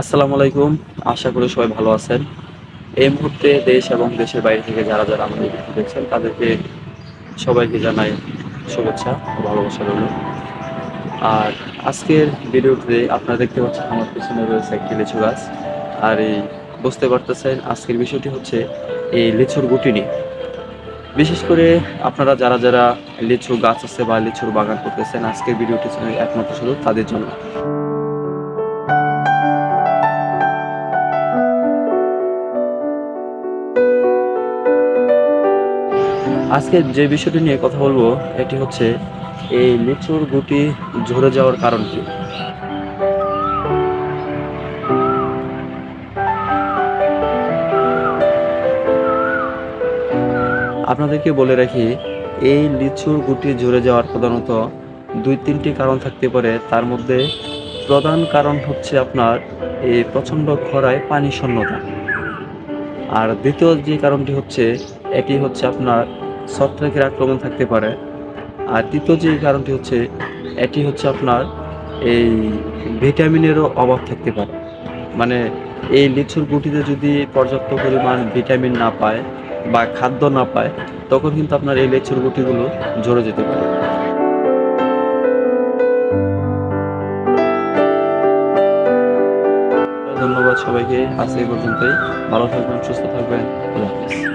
আসসালামু আলাইকুম। আশা করি সবাই ভালো আছেন। এই মুহূর্তে দেশ এবং দেশের বাইরে থেকে যারা যারা আমাদের ভিডিও দেখছেন, তাদেরকে সবাইকে জানাই শুভেচ্ছা ও ভালোবাসা রইল। আর আজকের ভিডিওতে আপনারা দেখতে পাচ্ছেন আমার পিছনে রয়েছে একটি লিচু গাছ। আর এই বুঝতে পারতেছেন আজকের বিষয়টি হচ্ছে এই লিচুর গুটি নিয়ে বিশেষ করে আপনারা যারা যারা লিচু গাছ আছে বা লিচুর বাগান করতেছেন, আজকের ভিডিওটি একমাত্র শুধু তাদের জন্য। আজকে যে বিষয়টি নিয়ে কথা বলব, এটি হচ্ছে এই লিচুর গুটি ঝরে যাওয়ার কারণ কি? আপনাদেরকে বলে রাখি, এই লিচুর গুটি ঝরে যাওয়ার প্রধানত দুই তিনটি কারণ থাকতে পারে। তার মধ্যে প্রধান কারণ হচ্ছে আপনার এই প্রচণ্ড খরায় পানি শূন্যতা। আর দ্বিতীয় যে কারণটি হচ্ছে, এটি হচ্ছে আপনার ছত্রাকের আক্রমণ থাকতে পারে। আর তৃতীয় যে কারণটি হচ্ছে, এটি হচ্ছে আপনার এই ভিটামিনেরও অভাব থাকতে পারে। মানে এই লিচুর গুটিতে যদি পর্যাপ্ত পরিমাণ ভিটামিন না পায় বা খাদ্য না পায়, তখন কিন্তু আপনার এই লিচুর গুটিগুলো ঝরে যেতে পারে। ধন্যবাদ সবাইকে। আজ এই পর্যন্তই। ভালো থাকবেন, সুস্থ থাকবেন। আল্লাহ হাফেজ।